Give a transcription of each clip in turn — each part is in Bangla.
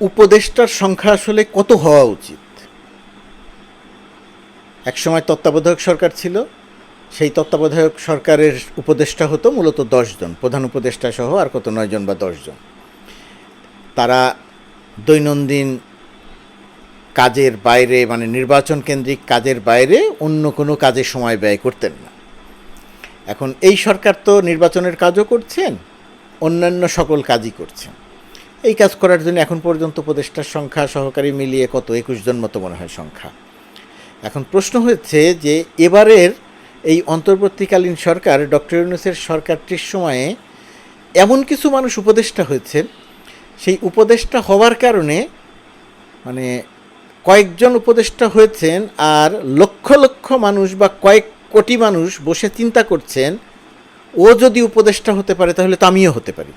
উপদেষ্টার সংখ্যা আসলে কত হওয়া উচিত? একসময় তত্ত্বাবধায়ক সরকার ছিল, সেই তত্ত্বাবধায়ক সরকারের উপদেষ্টা হতো মূলত দশজন, প্রধান উপদেষ্টা সহ আর কত, নয়জন বা দশজন। তারা দৈনন্দিন কাজের বাইরে মানে নির্বাচন কেন্দ্রিক কাজের বাইরে অন্য কোনো কাজে সময় ব্যয় করতেন না। এখন এই সরকার তো নির্বাচনের কাজও করছেন, অন্যান্য সকল কাজই করছেন। এই কাজ করার জন্য এখন পর্যন্ত উপদেষ্টার সংখ্যা সহকারী মিলিয়ে কত? একুশ জন মতো মনে হয় সংখ্যা। এখন প্রশ্ন হচ্ছে যে এবারের এই অন্তর্বর্তীকালীন সরকার, ডক্টর ইউনুসের সরকারটির সময়ে এমন কিছু মানুষ উপদেষ্টা হয়েছেন। সেই উপদেষ্টা হওয়ার কারণে মানে কয়েকজন উপদেষ্টা হয়েছেন আর লক্ষ লক্ষ মানুষ বা কয়েক কোটি মানুষ বসে চিন্তা করছেন, ও যদি উপদেষ্টা হতে পারে তাহলে তো আমিও হতে পারি।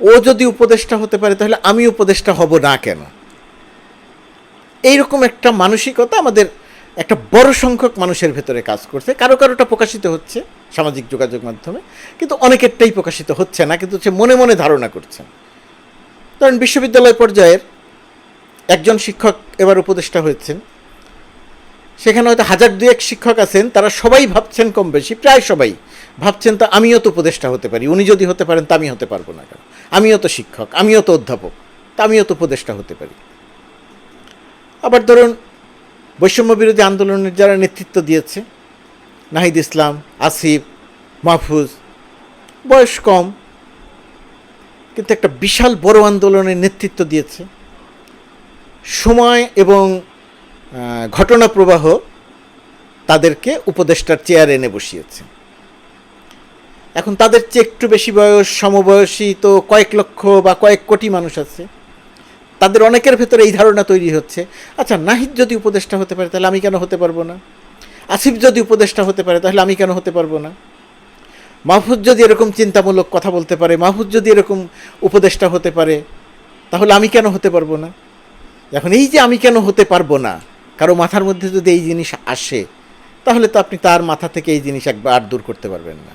ও যদি উপদেষ্টা হতে পারে, তাহলে আমি উপদেষ্টা হব না কেন? এইরকম একটা মানসিকতা আমাদের একটা বড় সংখ্যক মানুষের ভেতরে কাজ করছে। কারও কারোটা প্রকাশিত হচ্ছে সামাজিক যোগাযোগ মাধ্যমে, কিন্তু অনেকেরটাই প্রকাশিত হচ্ছে না, কিন্তু সে মনে মনে ধারণা করছেন ধরেন বিশ্ববিদ্যালয় পর্যায়ের একজন শিক্ষক এবার উপদেষ্টা হয়েছেন। সেখানে হয়তো হাজার দুয়েক শিক্ষক আছেন, তারা সবাই ভাবছেন কম বেশি, প্রায় সবাই। ভাবছেন তা আমিও তো উপদেষ্টা হতে পারি, উনি যদি হতে পারেন তা আমি হতে পারব না কেন? আমিও তো শিক্ষক, আমিও তো অধ্যাপক, তা আমিও তো উপদেষ্টা হতে পারি। আবার ধরুন, বৈষম্য বিরোধী আন্দোলনের যারা নেতৃত্ব দিয়েছে, নাহিদ ইসলাম, আসিফ, মাহফুজ, বয়স কম, কিন্তু একটা বিশাল বড় আন্দোলনের নেতৃত্ব দিয়েছে। সময় এবং ঘটনা প্রবাহ তাদেরকে উপদেষ্টার চেয়ার এনে বসিয়েছে। এখন তাদের চেয়ে একটু বেশি বয়স, সমবয়সী তো কয়েক লক্ষ বা কয়েক কোটি মানুষ আছে। তাদের অনেকের ভেতরে এই ধারণা তৈরি হচ্ছে আচ্ছা নাহিদ যদি উপদেষ্টা হতে পারে, তাহলে আমি কেন হতে পারব না? আসিফ যদি উপদেষ্টা হতে পারে, তাহলে আমি কেন হতে পারব না? মাহফুজ যদি এরকম চিন্তামূলক কথা বলতে পারে, মাহফুজ যদি এরকম উপদেষ্টা হতে পারে, তাহলে আমি কেন হতে পারব না? এখন এই যে আমি কেন হতে পারব না কারও মাথার মধ্যে যদি এই জিনিস আসে, তাহলে তো আপনি তার মাথা থেকে এই জিনিস একবার দূর করতে পারবেন না।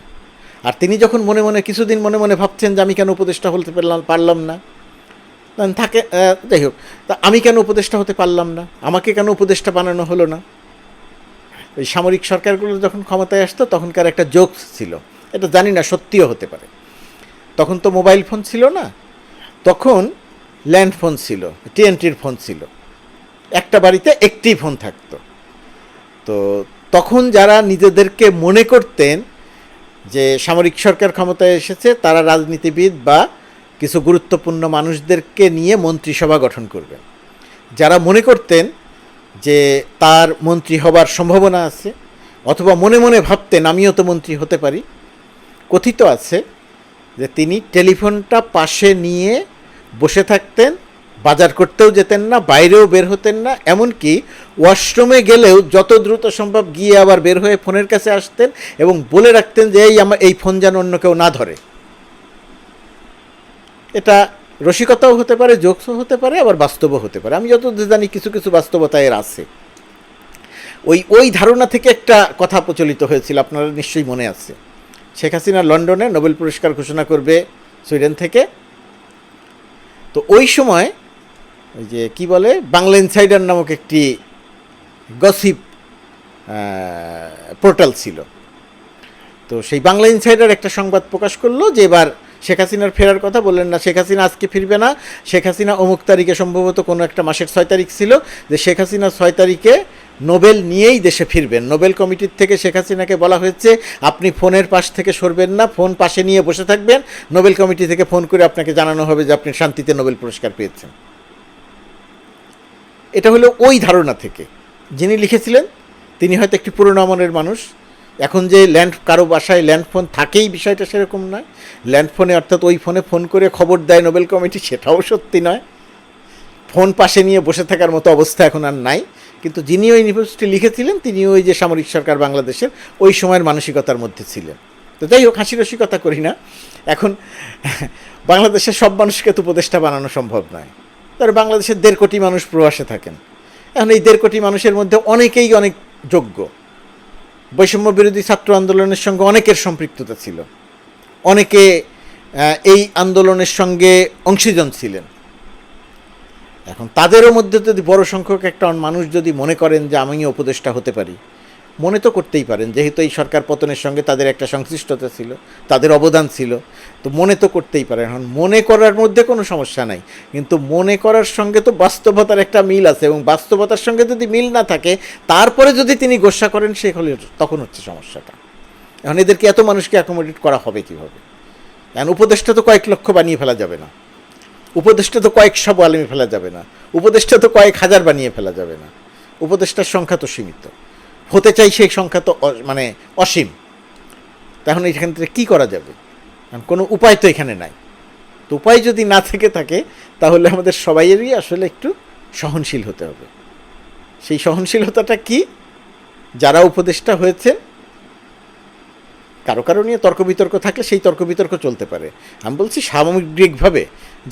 আর তিনি যখন মনে মনে কিছুদিন মনে মনে ভাবছেন যে আমি কেন উপদেষ্টা হতে পারলাম পারলাম না থাকে যাই হোক, তা আমি কেন উপদেষ্টা হতে পারলাম না? আমাকে কেন উপদেষ্টা বানানো হলো না? ওই সামরিক সরকারগুলো যখন ক্ষমতায় আসতো, তখনকার একটা জোকস ছিল। এটা জানি না, সত্যিও হতে পারে। তখন তো মোবাইল ফোন ছিল না, তখন ল্যান্ড ফোন ছিল, টিএনটির ফোন ছিল। একটা বাড়িতে একটি ফোন থাকতো। তো তখন যারা নিজেদেরকে মনে করতেন যে সামরিক সরকার ক্ষমতায় এসেছে, তারা রাজনীতিবিদ বা কিছু গুরুত্বপূর্ণ মানুষদেরকে নিয়ে মন্ত্রিসভা গঠন করবেন। যারা মনে করতেন যে তার মন্ত্রী হবার সম্ভাবনা আছে, অথবা মনে মনে ভাবতেন, আমিও তো মন্ত্রী হতে পারি। কথিত আছে যে তিনি টেলিফোনটা পাশে নিয়ে বসে থাকতেন বাজার করতেও যেতেন না, বাইরেও বের হতেন না, এমনকি ওয়াশরুমে গেলেও যত দ্রুত সম্ভব গিয়ে আবার বের হয়ে ফোনের কাছে আসতেন এবং বলে রাখতেন যে, এই আমার এই ফোন যেন অন্য কেউ না ধরে। এটা রসিকতাও হতে পারে, জোকসও হতে পারে, আবার বাস্তবও হতে পারে। আমি যতদূর জানি কিছু কিছু বাস্তবতা এর আছে। ওই ওই ধারণা থেকে একটা কথা প্রচলিত হয়েছিল, আপনারা নিশ্চয়ই মনে আছে। শেখ হাসিনা লন্ডনে নোবেল পুরস্কার ঘোষণা করবে সুইডেন থেকে। তো ওই সময় ওই যে কি বলে? বাংলা ইনসাইডার নামক একটি গসিপ পোর্টাল ছিল। তো সেই বাংলা ইনসাইডার একটা সংবাদ প্রকাশ করল যে এবার শেখ হাসিনার ফেরার কথা বললেন না। শেখ হাসিনা আজকে ফিরবে না। শেখ হাসিনা অমুক তারিখে সম্ভবত কোনো একটা মাসের ছয় তারিখ ছিল যে শেখ হাসিনা ছয় তারিখে নোবেল নিয়েই দেশে ফিরবেন। নোবেল কমিটির থেকে শেখ হাসিনাকে বলা হয়েছে, আপনি ফোনের পাশ থেকে সরবেন না, ফোন পাশে নিয়ে বসে থাকবেন। নোবেল কমিটি থেকে ফোন করে আপনাকে জানানো হবে যে আপনি শান্তিতে নোবেল পুরস্কার পেয়েছেন। এটা হলো ওই ধারণা থেকে। যিনি লিখেছিলেন, তিনি হয়তো একটি পুরনো আমলের মানুষ। এখন যে ল্যান্ড, কারও বাসায় ল্যান্ড ফোন থাকেই বিষয়টা সেরকম নয়। ল্যান্ড ফোনে অর্থাৎ ওই ফোনে ফোন করে খবর দেয় নোবেল কমিটি, সেটাও সত্যি নয়। ফোন পাশে নিয়ে বসে থাকার মতো অবস্থা এখন আর নাই। কিন্তু যিনি ওই ইউনিভার্সিটি লিখেছিলেন, তিনি ওই যে সামরিক সরকার বাংলাদেশের, ওই সময়ের মানসিকতার মধ্যে ছিলেন। তো যাই হোক হাসি রসিকতা করি না। এখন বাংলাদেশের সব মানুষকে তো উপদেষ্টা বানানো সম্ভব নয়। তার বাংলাদেশের দেড় কোটি মানুষ প্রবাসে থাকেন। এখন এই দেড় কোটি মানুষের মধ্যে অনেকেই অনেক যোগ্য। বৈষম্য বিরোধী ছাত্র আন্দোলনের সঙ্গে অনেকের সম্পৃক্ততা ছিল। অনেকে এই আন্দোলনের সঙ্গে অংশীজন ছিলেন। এখন তাদেরও মধ্যে যদি বড় সংখ্যক একটা মানুষ যদি মনে করেন যে আমি উপদেষ্টা হতে পারি মনে তো করতেই পারেন, যেহেতু এই সরকার পতনের সঙ্গে তাদের একটা সংশ্লিষ্টতা ছিল, তাদের অবদান ছিল, তো মনে তো করতেই পারেন। এখন মনে করার মধ্যে কোনো সমস্যা নাই, কিন্তু মনে করার সঙ্গে তো বাস্তবতার একটা মিল আছে এবং বাস্তবতার সঙ্গে যদি মিল না থাকে, তারপরে যদি তিনি গোসা করেন, সে হলে তখন হচ্ছে সমস্যাটা। এখন এদেরকে এত মানুষকে অ্যাকোমোডেট করা হবে কীভাবে? এখন উপদেষ্টা তো কয়েক লক্ষ বানিয়ে ফেলা যাবে না। উপদেষ্টা তো কয়েকশো বানিয়ে ফেলা যাবে না। উপদেষ্টা তো কয়েক হাজার বানিয়ে ফেলা যাবে না। উপদেষ্টার সংখ্যা তো সীমিত। হতে চাই সেই সংখ্যা তো মানে অসীম। তখন এখান থেকে কী করা যাবে? কোনো উপায় তো এখানে নাই। তো উপায় যদি না থেকে থাকে, তাহলে আমাদের সবাইয়েরই আসলে একটু সহনশীল হতে হবে। সেই সহনশীলতাটা কি? যারা উপদেষ্টা হয়েছে, কারও কারও নিয়ে তর্ক বিতর্ক থাকলে সেই তর্ক বিতর্ক চলতে পারে। আমি বলছি সামগ্রিকভাবে,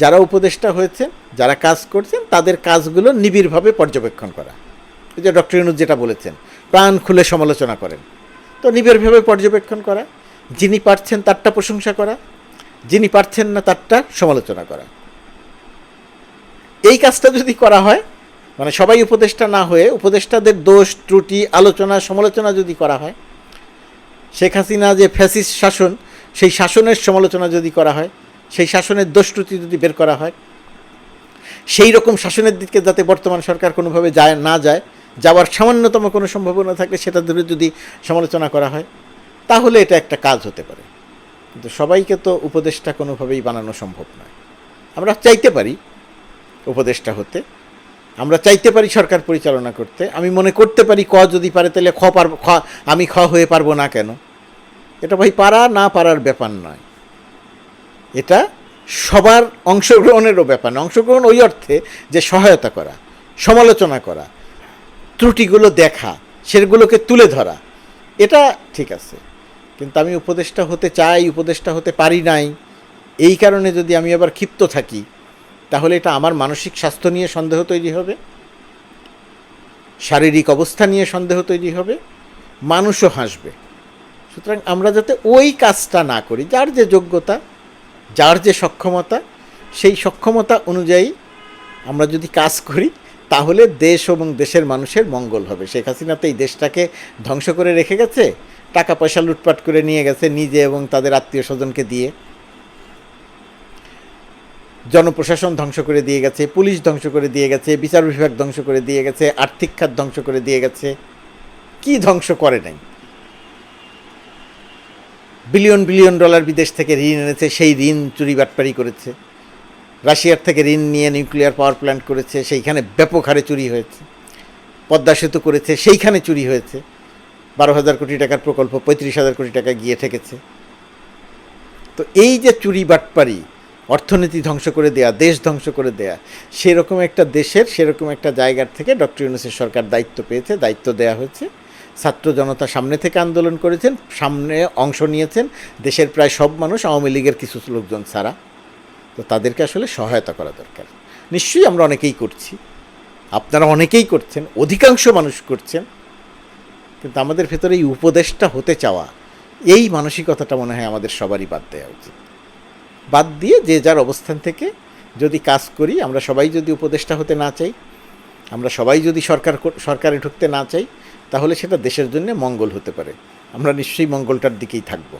যারা উপদেষ্টা হয়েছেন যারা কাজ করছেন, তাদের কাজগুলো নিবিড়ভাবে পর্যবেক্ষণ করা। এই যে ডক্টর ইউনুস যেটা বলেছেন প্রাণ খুলে সমালোচনা করেন। তো নিবিড়ভাবে পর্যবেক্ষণ করা, যিনি পারছেন তারটা প্রশংসা করা, যিনি পারছেন না তারটা সমালোচনা করা। এই কাজটা যদি করা হয় মানে সবাই উপদেষ্টা না হয়ে উপদেষ্টাদের দোষ, ত্রুটি, আলোচনা, সমালোচনা যদি করা হয়, শেখ হাসিনা যে ফ্যাসিস শাসন, সেই শাসনের সমালোচনা যদি করা হয়, সেই শাসনের দোষ, ত্রুটি যদি বের করা হয়, সেই রকম শাসনের দিকে যাতে বর্তমান সরকার কোনোভাবে যায়, না যায় যাওয়ার সামান্যতম কোনো সম্ভাবনা থাকলে সেটা ধরে যদি সমালোচনা করা হয়, তাহলে এটা একটা কাজ হতে পারে। কিন্তু সবাইকে তো উপদেষ্টা কোনোভাবেই বানানো সম্ভব নয়। আমরা চাইতে পারি উপদেষ্টা হতে। আমরা চাইতে পারি সরকার পরিচালনা করতে। আমি মনে করতে পারি ক যদি পারে, তাহলে খ পারব খ, আমি খ হয়ে পারব না কেন? এটা ভাই পারা না পারার ব্যাপার নয়। এটা সবার অংশগ্রহণেরও ব্যাপার অংশগ্রহণ ওই অর্থে যে সহায়তা করা, সমালোচনা করা ত্রুটিগুলো দেখা, সেগুলোকে তুলে ধরা, এটা ঠিক আছে। কিন্তু আমি উপদেষ্টা হতে চাই, উপদেষ্টা হতে পারি নাই, এই কারণে যদি আমি আবার ক্ষিপ্ত থাকি, তাহলে এটা আমার মানসিক স্বাস্থ্য নিয়ে সন্দেহ তৈরি হবে, শারীরিক অবস্থা নিয়ে সন্দেহ তৈরি হবে, মানুষও হাসবে। সুতরাং আমরা যাতে ওই কাজটা না করি, যার যে যোগ্যতা, যার যে সক্ষমতা, সেই সক্ষমতা অনুযায়ী আমরা যদি কাজ করি তাহলে দেশ এবং দেশের মানুষের মঙ্গল হবে। শেখ হাসিনা তো এই দেশটাকে ধ্বংস করে রেখে গেছে টাকা পয়সা লুটপাট করে নিয়ে গেছে নিজে এবং তাদের আত্মীয় স্বজনকে দিয়ে। জনপ্রশাসন ধ্বংস করে দিয়ে গেছে, পুলিশ ধ্বংস করে দিয়ে গেছে, বিচার বিভাগ ধ্বংস করে দিয়ে গেছে, আর্থিক খাত ধ্বংস করে দিয়ে গেছে। কি ধ্বংস করে নাই? বিলিয়ন বিলিয়ন ডলার বিদেশ থেকে ঋণ এনেছে, সেই ঋণ চুরি বাটপারি করেছে। রাশিয়ার থেকে ঋণ নিয়ে নিউক্লিয়ার পাওয়ার প্ল্যান্ট করেছে, সেইখানে ব্যাপক হারে চুরি হয়েছে। পদ্মা সেতু করেছে, সেইখানে চুরি হয়েছে। বারো হাজার কোটি টাকার প্রকল্প পঁয়ত্রিশ হাজার কোটি টাকা গিয়ে ঠেকেছে। তো এই যে চুরি বাটপারি, অর্থনীতি ধ্বংস করে দেয়া, দেশ ধ্বংস করে দেয়া, সেরকম একটা দেশের, সেরকম একটা জায়গার থেকে ডক্টর ইউনুসের সরকার দায়িত্ব পেয়েছে, দায়িত্ব দেয়া হয়েছে। ছাত্র জনতা সামনে থেকে আন্দোলন করেছেন, সামনে অংশ নিয়েছেন। দেশের প্রায় সব মানুষ আওয়ামী লীগের কিছু লোকজন ছাড়া। তো তাদেরকে আসলে সহায়তা করা দরকার। নিশ্চয়ই আমরা অনেকেই করছি। আপনারা অনেকেই করছেন, অধিকাংশ মানুষ করছেন। কিন্তু আমাদের ভেতরে এই উপদেশটা হতে চাওয়া, এই মানসিকতাটা মনে হয় আমাদের সবারই বাদ দেওয়া উচিত। বাদ দিয়ে যে যার অবস্থান থেকে যদি কাজ করি, আমরা সবাই যদি উপদেষ্টা হতে না চাই, আমরা সবাই যদি সরকার সরকারে ঢুকতে না চাই, তাহলে সেটা দেশের জন্য মঙ্গল হতে পারে। আমরা নিশ্চয়ই মঙ্গলটার দিকেই থাকব।